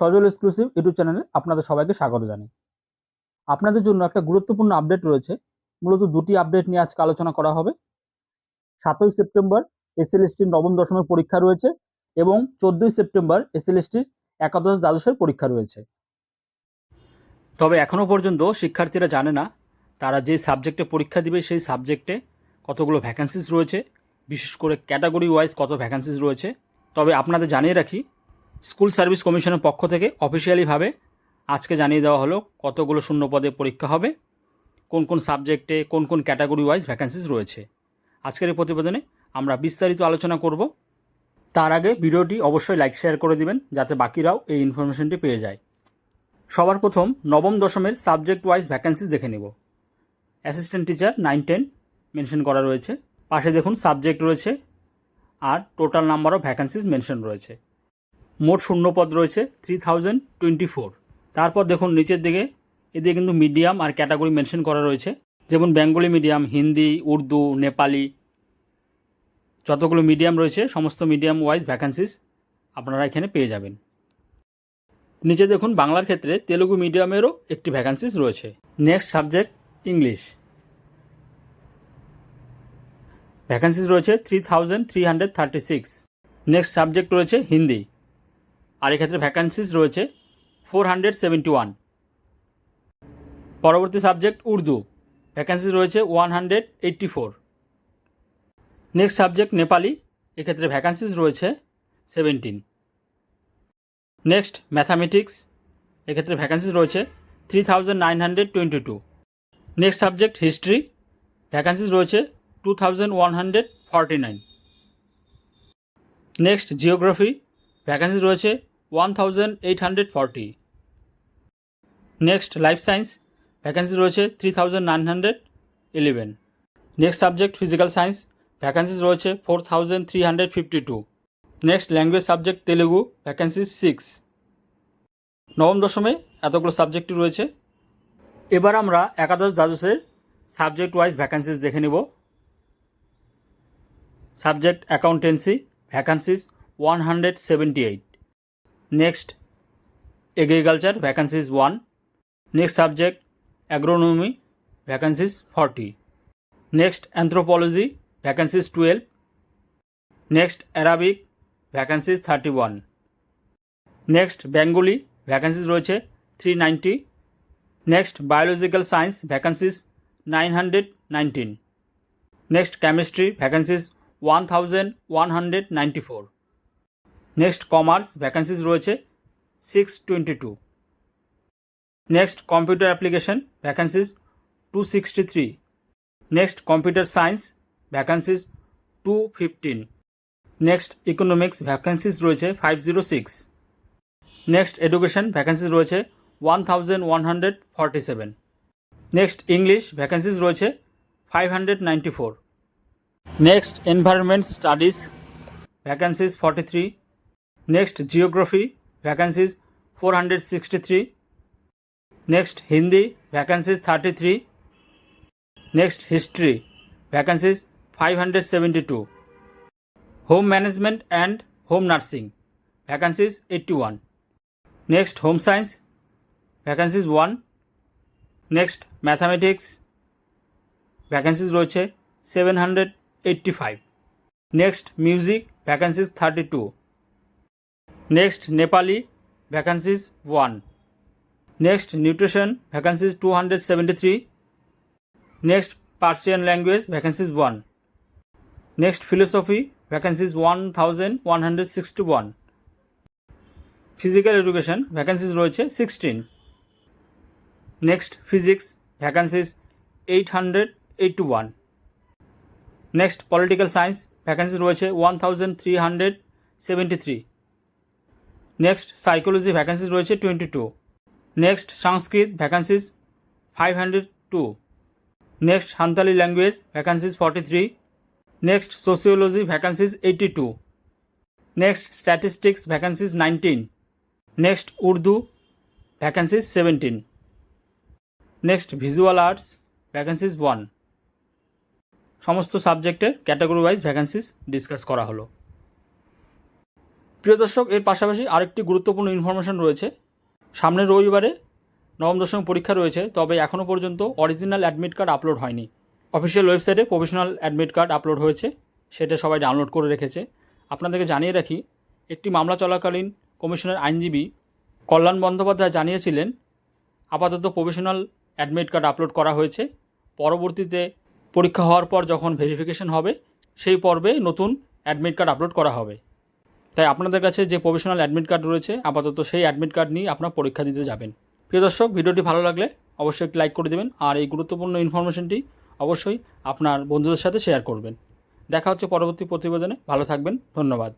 সজল exclusive YouTube চ্যানেলে আপনাদের সবাইকে স্বাগত জানাই। আপনাদের জন্য একটা গুরুত্বপূর্ণ আপডেট রয়েছে। মূলত দুটি আপডেট নিয়ে আজকে আলোচনা করা হবে। সাতই সেপ্টেম্বর এসএলএসটির নবম দশমের পরীক্ষা রয়েছে এবং চোদ্দই সেপ্টেম্বর এসএলএসটির একাদশ দ্বাদশের পরীক্ষা রয়েছে। তবে এখনও পর্যন্ত শিক্ষার্থীরা জানে না তারা যে সাবজেক্টে পরীক্ষা দিবে সেই সাবজেক্টে কতগুলো ভ্যাকান্সিস রয়েছে। বিশেষ করে ক্যাটাগরি ওয়াইজ কত ভ্যাকান্সিস রয়েছে। তবে আপনাদের জানিয়ে রাখি স্কুল সার্ভিস কমিশনের পক্ষ থেকে অফিসিয়ালিভাবে আজকে জানিয়ে দেওয়া হলো কতগুলো শূন্য পদে পরীক্ষা হবে, কোন কোন সাবজেক্টে, কোন কোন ক্যাটাগরি ওয়াইজ ভ্যাকান্সিস রয়েছে। আজকের এই প্রতিবেদনে আমরা বিস্তারিত আলোচনা করব। তার আগে ভিডিওটি অবশ্যই লাইক, শেয়ার করে দিবেন, যাতে বাকিরাও এই ইনফরমেশনটি পেয়ে যায়। সবার প্রথম নবম দশমের সাবজেক্ট ওয়াইজ ভ্যাকান্সিস দেখে নেব। Assistant teacher nine ten mention করা রয়েছে। পাশে দেখুন সাবজেক্ট রয়েছে আর total number of vacancies mention রয়েছে। মোট শূন্যপদ রয়েছে থ্রি থাউজেন্ড টোয়েন্টি ফোর তারপর দেখুন নিচের দিকে, এদিকে কিন্তু মিডিয়াম আর ক্যাটাগরি মেনশন করা রয়েছে। যেমন বেঙ্গলি মিডিয়াম হিন্দি, উর্দু, নেপালি, যতগুলো মিডিয়াম রয়েছে, সমস্ত মিডিয়াম ওয়াইজ ভ্যাকান্সিস আপনারা এখানে পেয়ে যাবেন। নিচে দেখুন, বাংলার ক্ষেত্রে তেলুগু মিডিয়ামেরও একটি ভ্যাকান্সিস রয়েছে। নেক্সট সাবজেক্ট ইংলিশ ভ্যাকান্সিস রয়েছে three thousand three hundred thirty six next subject রয়েছে হিন্দি। আর এক্ষেত্রে ভ্যাকান্সিস রয়েছে ফোর হান্ড্রেড সেভেন্টি ওয়ান পরবর্তী সাবজেক্ট উর্দু। ভ্যাকান্সিস রয়েছে one hundred eighty four next subject Nepali. এক্ষেত্রে ভ্যাকান্সিস রয়েছে সেভেন্টিন নেক্সট ম্যাথামেটিক্স এক্ষেত্রে ভ্যাকান্সিস রয়েছে three thousand nine hundred twenty two next subject history vacancies রয়েছে two thousand one hundred forty nine next geography vacancies রয়েছে one thousand eight hundred forty next life science vacancy রয়েছে three thousand nine hundred eleven next subject physical science vacancies রয়েছে four thousand three hundred fifty two next language subject Telugu. Vacancies six নবম দশমে এতগুলো সাবজেক্টই রয়েছে। এবার আমরা একাদশ দ্বাদশের subject wise vacancies দেখে নেব। Subject accountancy vacancies one hundred seventy eight next agriculture vacancies one next subject agronomy vacancies forty next anthropology vacancies twelve next Arabic vacancies thirty one next Bengali vacancies রয়েছে three ninety next biological science vacancies nine hundred nineteen next chemistry vacancies one thousand one hundred ninety four next commerce vacancies রয়েছে six twenty two next computer application vacancies two sixty three next computer science vacancies two fifteen next economics vacancies রয়েছে five zero six next education vacancies রয়েছে one thousand one hundred forty seven next English vacancies রয়েছে five hundred ninety four next environment studies vacancies forty three next geography vacancies four hundred sixty three next Hindi vacancies thirty three next history vacancies five hundred seventy two home management and home nursing vacancies eighty one next home science vacancies one next mathematics vacancies রয়েছে seven hundred eighty five next music vacancies thirty two next Nepali vacancies one next nutrition vacancies two hundred seventy three next Persian language vacancies one next philosophy vacancies one thousand one hundred sixty one physical education vacancies রয়েছে sixteen next physics vacancies eight hundred eighty one next political science vacancies রয়েছে one thousand three hundred seventy three next psychology vacancies রয়েছে twenty two next Sanskrit vacancies five hundred two next Santali language vacancies forty three next sociology vacancies eighty two next statistics vacancies nineteen next Urdu vacancies seventeen next visual arts vacancies one সমস্ত সাবজেক্টের category wise vacancies discuss করা হলো। প্রিয় দর্শক, এর পাশাপাশি আরেকটি গুরুত্বপূর্ণ ইনফরমেশন রয়েছে। সামনের রবিবারে নবম দশম পরীক্ষা রয়েছে, তবে এখনও পর্যন্ত অরিজিনাল অ্যাডমিট কার্ড আপলোড হয়নি। অফিসিয়াল ওয়েবসাইটে প্রফেশনাল অ্যাডমিট কার্ড আপলোড হয়েছে, সেটা সবাই ডাউনলোড করে রেখেছে। আপনাদেরকে জানিয়ে রাখি, একটি মামলা চলাকালীন কমিশনের আইনজীবী কল্যাণ বন্দ্যোপাধ্যায় জানিয়েছিলেন, আপাতত প্রফেশনাল অ্যাডমিট কার্ড আপলোড করা হয়েছে। পরবর্তীতে পরীক্ষা হওয়ার পর যখন ভেরিফিকেশন হবে, সেই পর্বে নতুন অ্যাডমিট কার্ড আপলোড করা হবে। তাই আপনাদের কাছে যে প্রফেশনাল অ্যাডমিট কার্ড রয়েছে, আপাতত সেই অ্যাডমিট কার্ড নিয়ে আপনার পরীক্ষা দিতে যাবেন। প্রিয় দর্শক, ভিডিওটি ভালো লাগলে অবশ্যই একটি লাইক করে দেবেন, আর এই গুরুত্বপূর্ণ ইনফরমেশনটি অবশ্যই আপনার বন্ধুদের সাথে শেয়ার করবেন। দেখা হচ্ছে পরবর্তী প্রতিবেদনে। ভালো থাকবেন, ধন্যবাদ।